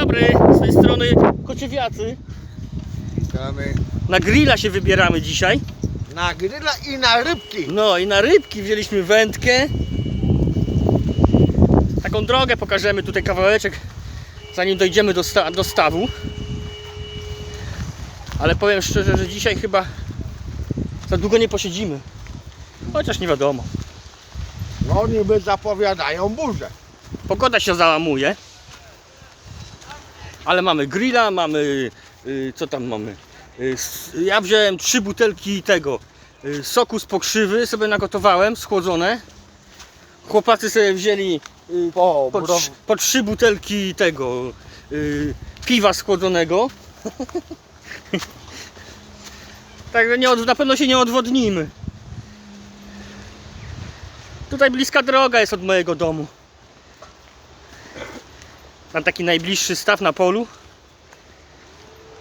dobry, z tej strony Kociewiacy. Witamy Na grilla się wybieramy dzisiaj. na grilla i na rybki. No i na rybki wzięliśmy wędkę. Taką drogę pokażemy tutaj kawałeczek, zanim dojdziemy do, sta- do stawu. Ale powiem szczerze, że dzisiaj chyba za długo nie posiedzimy. Chociaż nie wiadomo. No niby zapowiadają burzę. Pogoda się załamuje. Ale mamy grilla, mamy. y, co tam mamy? Y, ja wziąłem trzy butelki tego y, soku z pokrzywy, sobie nagotowałem, schłodzone. Chłopacy sobie wzięli Po, po, trzy butelki tego piwa schłodzonego. Także nie na pewno się nie odwodnimy. Tutaj bliska droga jest od mojego domu. Mam taki najbliższy staw na polu.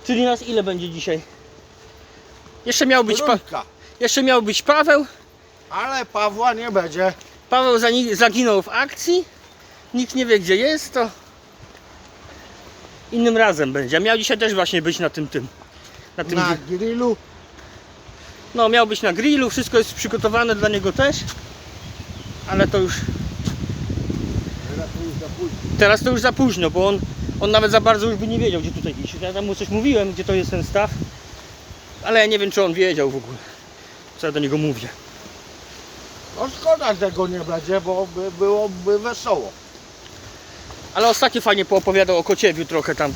Czyli nas ile będzie dzisiaj? Jeszcze miał być, pa- trójka. jeszcze miał być Paweł. Ale Pawła nie będzie. Paweł zani- zaginął w akcji. Nikt nie wie gdzie jest, to innym razem będzie. A miał dzisiaj też właśnie być na tym tym. Na tym Na gri- grillu. No miał być na grillu, wszystko jest przygotowane dla niego też. Ale to już teraz to już za późno, bo on, on nawet za bardzo już by nie wiedział gdzie tutaj iść. Ja tam mu coś mówiłem, gdzie to jest ten staw. Ale ja nie wiem czy on wiedział w ogóle. Co ja do niego mówię. No szkoda, że go nie będzie, bo by, byłoby wesoło. Ale ostatnio fajnie poopowiadał o Kociewiu trochę tam.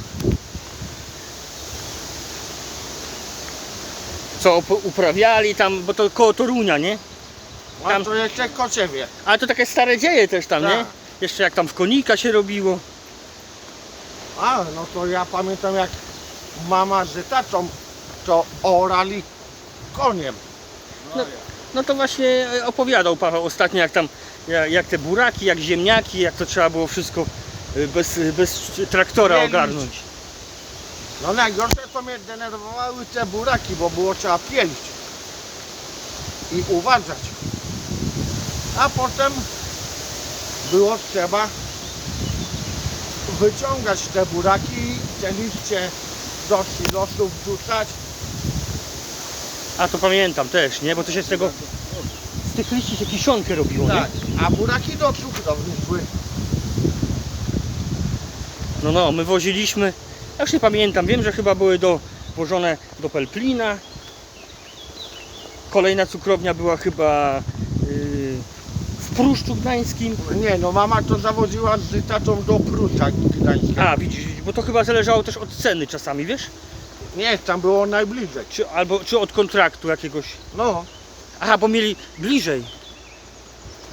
Co uprawiali tam, bo to koło Torunia, nie? A Tam- to jeszcze kociewie. Ale to takie stare dzieje też tam, nie? Jeszcze jak tam w konika się robiło. A, no to ja pamiętam jak mama z tatą to orali koniem. No to właśnie e, opowiadał Paweł ostatnio jak tam, jak, te buraki, jak ziemniaki, jak to trzeba było wszystko e, bez, bez traktora Pielić. ogarnąć. No najgorsze to mnie denerwowały te buraki, bo było trzeba pielić i uważać. A potem było trzeba wyciągać te buraki te liście do silosu wrzucać. A to pamiętam też, nie? Bo to się z tego, z tych liści się kiszonkę robiło, Tak, nie? a buraki do cukrowni szły. No no, my woziliśmy, ja już nie pamiętam, wiem, że chyba były do, włożone do Pelplina. Kolejna cukrownia była chyba w Pruszczu Gdańskim. Nie, no mama to zawodziła z tatą do Prusa Gdańska. A, widzisz, bo to chyba zależało też od ceny czasami, wiesz? Nie, tam było najbliżej. Czy, albo, czy od kontraktu jakiegoś. No, Aha, bo mieli bliżej.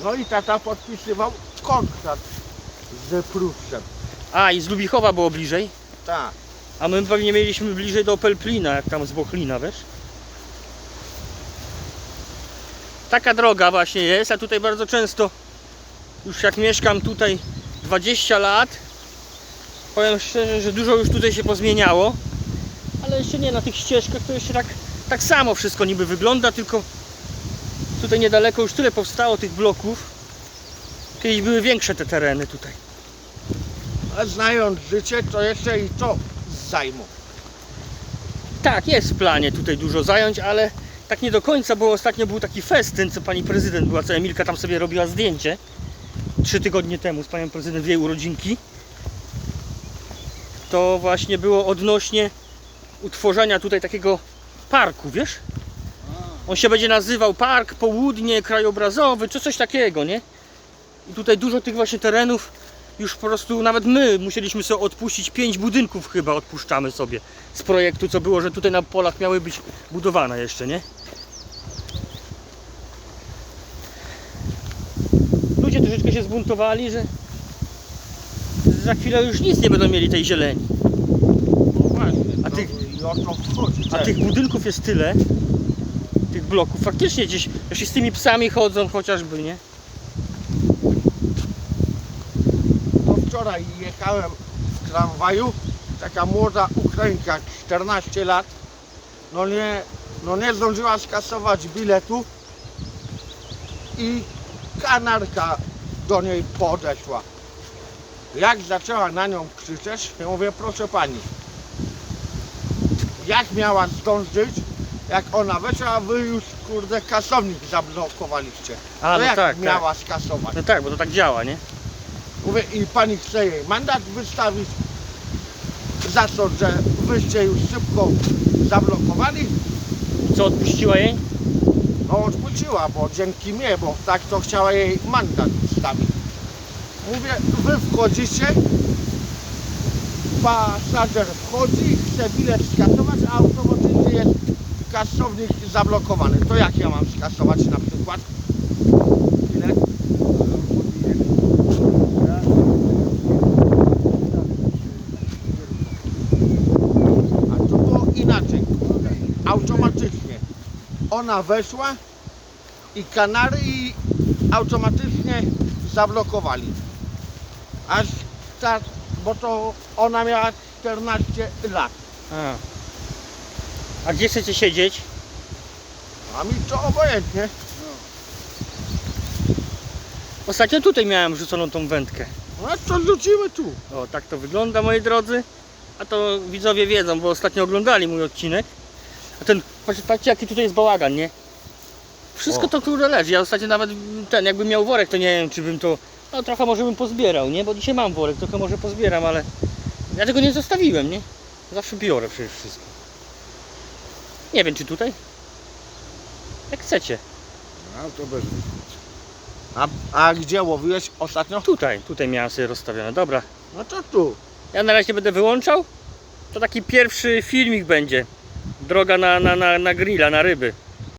no i tata podpisywał kontrakt z Prusem. A, i z Lubichowa było bliżej. Tak. A my pewnie mieliśmy bliżej do Pelplina, jak tam z Bochlina, wiesz? Taka droga właśnie jest, a tutaj bardzo często, już jak mieszkam tutaj 20 lat, powiem szczerze, że dużo już tutaj się pozmieniało, ale jeszcze nie na tych ścieżkach, to jeszcze tak, tak samo wszystko niby wygląda, tylko tutaj niedaleko już tyle powstało tych bloków. Kiedyś były większe te tereny tutaj. A znając życie, to jeszcze i to zajmą. Tak, jest w planie tutaj dużo zająć, ale tak nie do końca, bo ostatnio był taki festyn, co pani prezydent była, co Emilka tam sobie robiła zdjęcie. Trzy tygodnie temu z panią prezydent w jej urodzinki. To właśnie było odnośnie utworzenia tutaj takiego parku, wiesz? On się będzie nazywał Park Południe Krajobrazowy, czy coś takiego, nie? I tutaj dużo tych właśnie terenów już po prostu nawet my musieliśmy sobie odpuścić pięć budynków chyba odpuszczamy sobie z projektu, co było, że tutaj na polach miały być budowane jeszcze, nie? Ludzie troszeczkę się zbuntowali, że za chwilę już nic nie będą mieli tej zieleni. No A to tych-. A tych budynków jest tyle, tych bloków, faktycznie gdzieś, jeśli z tymi psami chodzą chociażby, nie? Wczoraj jechałem w tramwaju, taka młoda Ukrainka, 14 lat, no nie, no nie zdążyła skasować biletu i kanarka do niej podeszła. Jak zaczęła na nią krzyczeć, ja mówię, proszę pani, jak miała zdążyć, jak ona weszła, wy już kurde kasownik zablokowaliście. A, no jak tak, miała skasować? No tak, bo to tak działa, nie? Mówię, i pani chce jej mandat wystawić za to, że wyście już szybko zablokowali. I co, odpuściła jej? No odpuściła, bo dzięki mnie, bo tak to chciała jej mandat wystawić. Mówię, wy wchodzicie, pasażer wchodzi, chce bilet skasować, a automatycznie jest kasownik zablokowany. To jak ja mam skasować na przykład bilet? A to było inaczej. Automatycznie. Ona weszła i kanary i automatycznie zablokowali. Aż tak, bo to ona miała 14 lat. A. A gdzie chcecie siedzieć? A mi to obojętnie. Ostatnio tutaj miałem wrzuconą tą wędkę. No to rzucimy tu. O, tak to wygląda, moi drodzy. A to widzowie wiedzą, bo ostatnio oglądali mój odcinek. A ten, patrzcie, patrzcie jaki tutaj jest bałagan, nie? Wszystko O. to kurde leży. Ja ostatnio nawet ten, jakbym miał worek, to nie wiem, czy bym to... No trochę może bym pozbierał, nie? Bo dzisiaj mam worek, trochę może pozbieram, ale... Ja tego nie zostawiłem, nie? Zawsze biorę przecież wszystko. Nie wiem, czy tutaj? Jak chcecie. No to bez różnicy. A, a gdzie łowiłeś ostatnio? Tutaj, tutaj miałem sobie rozstawione. Dobra. No to tu. Ja na razie będę wyłączał. To taki pierwszy filmik będzie. Droga na, na, na, na grilla, na ryby.